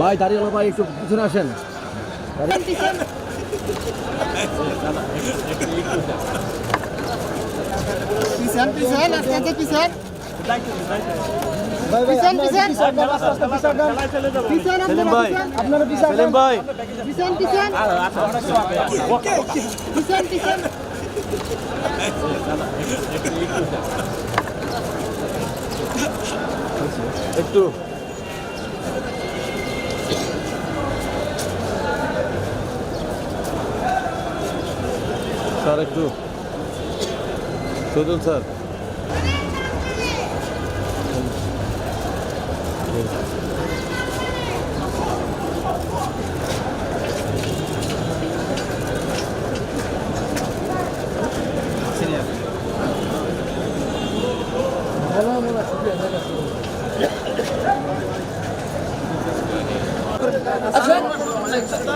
ভাই দাঁড়িয়ে ভাই একটু পিছনে আসেন। পিছন পিছন আস্তে আস্তে পিছন। ভাই Tarık dur. Tutun Tarık. Efendim?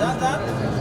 Zaten